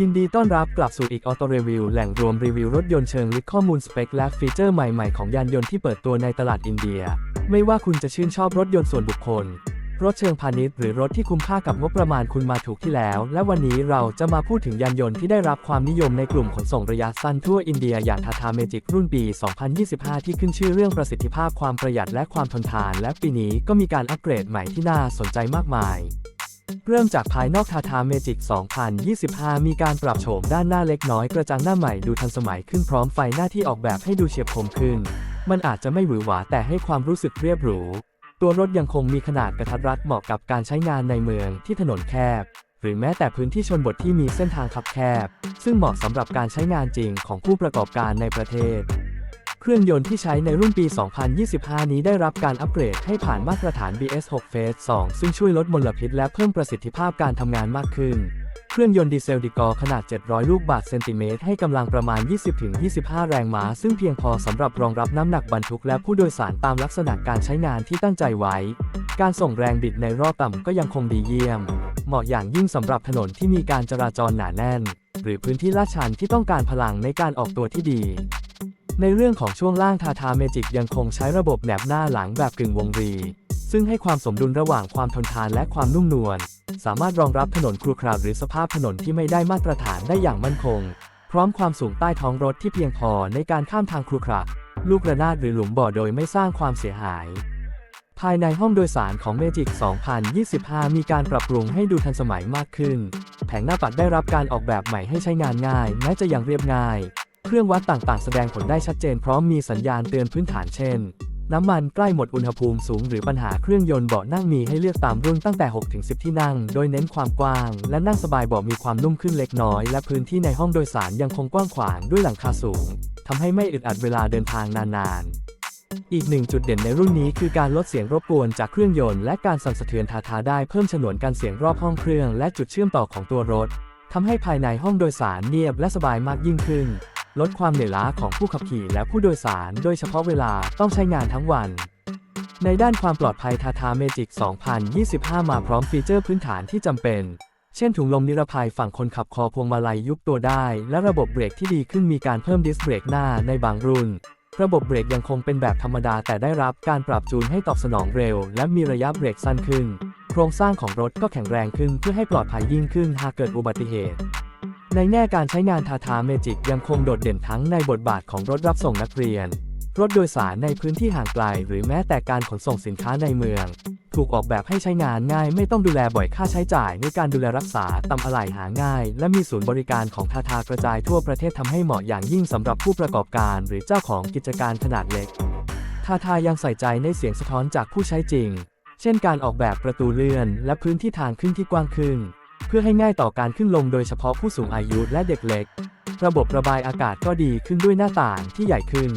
ยินดีต้อนรับกลับสู่อีกออโตรีวิวแหล่งรวมรีวิวรถยนต์เชิงลึกข้อมูลสเปคและฟีเจอร์ใหม่ๆของยานยนต์ที่เปิดตัวในตลาดอินเดีย ไม่ว่าคุณจะชื่นชอบรถยนต์ส่วนบุคคล รถเชิงพาณิชย์หรือรถที่คุ้มค่ากับงบประมาณคุณมาถูกที่แล้ว และวันนี้เราจะมาพูดถึงยานยนต์ที่ได้รับความนิยมในกลุ่มขนส่งระยะสั้นทั่วอินเดียอย่างทาทาเมจิกรุ่นปี 2025 ที่ขึ้นชื่อเรื่องประสิทธิภาพความประหยัดและความทนทาน และปีนี้ก็มีการอัปเกรดใหม่ที่น่าสนใจมากมาย เริ่มจากภายนอกทาทาเมจิก 2025 มีการปรับโฉมด้านหน้าเล็กน้อยกระจังหน้าใหม่ดูทันสมัยขึ้นพร้อมไฟหน้าที่ออกแบบให้ดูเฉียบคมขึ้น มันอาจจะไม่หวือหวาแต่ให้ความรู้สึกเรียบหรู ตัวรถยังคงมีขนาดกระทัดรัดเหมาะกับการใช้งานในเมืองที่ถนนแคบ หรือแม้แต่พื้นที่ชนบทที่มีเส้นทางคับแคบ ซึ่งเหมาะสำหรับการใช้งานจริงของผู้ประกอบการในประเทศ เครื่องยนต์ที่ใช้ในรุ่นปี 2025 นี้ได้รับการอัปเกรดให้ผ่านมาตรฐาน BS6 Phase 2 ซึ่งช่วยลดมลพิษและเพิ่มประสิทธิภาพการทำงานมากขึ้น เครื่องยนต์ดีเซลดีกอขนาด 700 ลูกบาศก์เซนติเมตรให้กำลังประมาณ 20-25 แรงม้า ซึ่งเพียงพอสำหรับรองรับน้ำหนักบรรทุกและผู้โดยสารตามลักษณะการใช้งานที่ตั้งใจไว้ การส่งแรงบิดในรอบต่ำก็ยังคงดีเยี่ยม เหมาะอย่างยิ่งสำหรับถนนที่มีการจราจรหนาแน่น หรือพื้นที่ลาดชันที่ต้องการพลังในการออกตัวที่ดี ในเรื่องของช่วงล่างทาทาเมจิกยังคงใช้ระบบแหนบหน้าหลังแบบกึ่งวงรี ซึ่งให้ความสมดุลระหว่างความทนทานและความนุ่มนวล สามารถรองรับถนนครุขระหรือสภาพถนนที่ไม่ได้มาตรฐานได้อย่างมั่นคง พร้อมความสูงใต้ท้องรถที่เพียงพอในการข้ามทางครุขระลูกระนาดหรือหลุมบ่อโดยไม่สร้างความเสียหาย ภายในห้องโดยสารของ Magic 2025 มีการปรับปรุงให้ดูทันสมัยมากขึ้น แผงหน้าปัดได้รับการออกแบบใหม่ให้ใช้งานง่ายแม้จะยังเรียบง่าย เครื่องวัดต่างๆ แสดงผลได้ชัดเจนพร้อมมีสัญญาณเตือนพื้นฐานเช่น น้ำมันใกล้หมดอุณหภูมิสูงหรือปัญหาเครื่องยนต์เบาะนั่งมีให้เลือกตามรุ่นตั้งแต่ 6-10 ที่นั่ง โดยเน้นความกว้าง และนั่งสบายเบาะมีความนุ่มขึ้นเล็กน้อย และพื้นที่ในห้องโดยสารยังคงกว้างขวางด้วยหลังคาสูงทำให้ไม่อึดอัดเวลาเดินทางนานๆอีกหนึ่งจุดเด่นในรุ่นนี้คือการลดเสียงรบกวนจากเครื่องยนต์และการสั่นสะเทือนทาทาได้เพิ่มฉนวนการเสียงรอบห้องเครื่องและจุดเชื่อมต่อของตัวรถทำให้ภายในห้องโดยสารเงียบและสบายมากยิ่งขึ้น ลดความเหนื่อยล้าของผู้ขับขี่และผู้โดยสาร โดยเฉพาะเวลาต้องใช้งานทั้งวัน ในด้านความปลอดภัยทาทาเมจิก 2025 มาพร้อมฟีเจอร์พื้นฐานที่จำเป็น เช่นถุงลมนิรภัยฝั่งคนขับคอพวงมาลัยยุบตัวได้ และระบบเบรกที่ดีขึ้นมีการเพิ่มดิสเบรกหน้าในบางรุ่น ระบบเบรกยังคงเป็นแบบธรรมดาแต่ได้รับการปรับจูนให้ตอบสนองเร็ว และมีระยะเบรกสั้นขึ้น โครงสร้างของรถก็แข็งแรงขึ้นเพื่อให้ปลอดภัยยิ่งขึ้นหากเกิดอุบัติเหตุ ในแง่การใช้งานทาทาเมจิกยังคงโดดเด่นทั้งในบทบาทของรถรับส่งนักเรียน รถโดยสารในพื้นที่ห่างไกล หรือแม้แต่การขนส่งสินค้าในเมือง ถูกออกแบบให้ใช้งานง่ายไม่ต้องดูแลบ่อยค่าใช้จ่ายในการดูแลรักษาตำอะไหล่หาง่าย และมีศูนย์บริการของทาทากระจายทั่วประเทศทำให้เหมาะอย่างยิ่งสำหรับผู้ประกอบการ หรือเจ้าของกิจการขนาดเล็กทาทายังใส่ใจในเสียงสะท้อนจากผู้ใช้จริง เช่นการออกแบบประตูเลื่อน และพื้นที่ทางขึ้นที่กว้างขึ้น เพื่อให้ง่ายต่อการขึ้นลงโดยเฉพาะผู้สูงอายุและเด็กเล็ก ระบบระบายอากาศก็ดีขึ้นด้วยหน้าต่างที่ใหญ่ขึ้น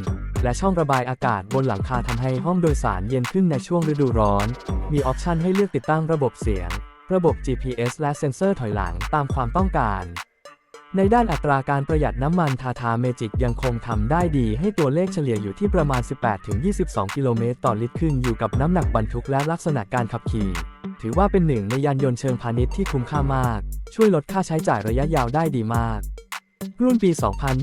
และช่องระบายอากาศบนหลังคาทำให้ห้องโดยสารเย็นขึ้นในช่วงฤดูร้อน มีออปชันให้เลือกติดตั้งระบบเสียง ระบบ GPS และเซ็นเซอร์ถอยหลังตามความต้องการ ในด้านอัตราการประหยัดน้ำมันทาทาเมจิกยังคงทำได้ดีให้ตัวเลขเฉลี่ยอยู่ที่ประมาณ 18-22 กิโลเมตรต่อลิตรขึ้นอยู่กับน้ำหนักบรรทุกและลักษณะการขับขี่ ถือว่าเป็นหนึ่งในยานยนต์เชิงพาณิชย์ที่คุ้มค่ามาก ช่วยลดค่าใช้จ่ายระยะยาวได้ดีมาก รุ่นปี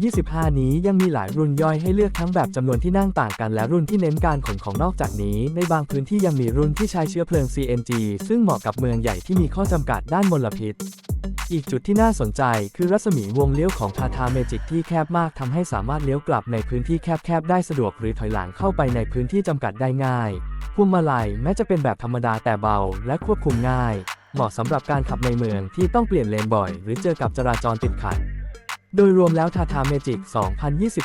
2025 นี้ยังมีหลายรุ่นย่อยให้เลือกทั้งแบบจำนวนที่นั่งต่างกันและรุ่นที่เน้นการขนของนอกจากนี้ ในบางพื้นที่ยังมีรุ่นที่ใช้เชื้อเพลิง CNG ซึ่งเหมาะกับเมืองใหญ่ที่มีข้อจำกัดด้านมลพิษ อีกจุดที่น่าสนใจคือรัศมีวงเลี้ยวของทาทาเมจิกที่แคบมากทำให้สามารถเลี้ยวกลับในพื้นที่แคบๆได้สะดวกหรือถอยหลังเข้าไปในพื้นที่จำกัดได้ง่ายพวงมาลัยแม้จะเป็นแบบธรรมดาแต่เบาและควบคุมง่าย เหมาะสำหรับการขับในเมืองที่ต้องเปลี่ยนเลนบ่อย หรือเจอกับจราจรติดขัด โดยรวมแล้วทาทาเมจิก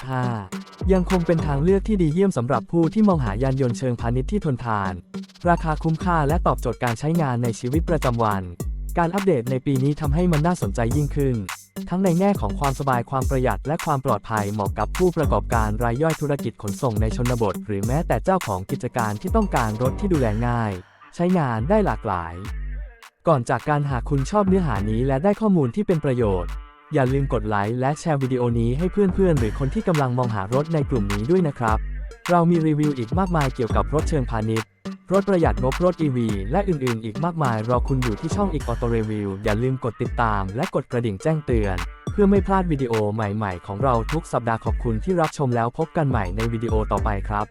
2025 ยังคงเป็นทางเลือกที่ดีเยี่ยมสำหรับผู้ที่มองหายานยนต์เชิงพาณิชย์ที่ทนทาน ราคาคุ้มค่าและตอบโจทย์การใช้งานในชีวิตประจำวัน การอัปเดตในปีนี้ทำให้มันน่าสนใจยิ่งขึ้น ทั้งในแง่ของความสบายความประหยัดและความปลอดภัยเหมาะกับผู้ประกอบการรายย่อยธุรกิจขนส่งในชนบท หรือแม้แต่เจ้าของกิจการที่ต้องการรถที่ดูแลง่าย ใช้งานได้หลากหลาย ก่อนจากการหากคุณชอบเนื้อหานี้และได้ข้อมูลที่เป็นประโยชน์ อย่าลืมกดไลค์และแชร์วิดีโอนี้ให้เพื่อนๆ หรือคนที่กำลังมองหารถในกลุ่มนี้ด้วยนะครับ เรามีรีวิวอีกมากมายเกี่ยวกับรถเชิงพาณิชย์ รถประหยัดงบรถ EV และอื่นๆ อีกมากมายรอคุณอยู่ที่ช่องอีกออโตเรวิวอย่าลืมกดติดตามและกดกระดิ่งแจ้งเตือน เพื่อไม่พลาดวิดีโอใหม่ๆ ของเราทุกสัปดาห์ขอบคุณที่รับชมแล้วพบกันใหม่ในวิดีโอต่อไปครับ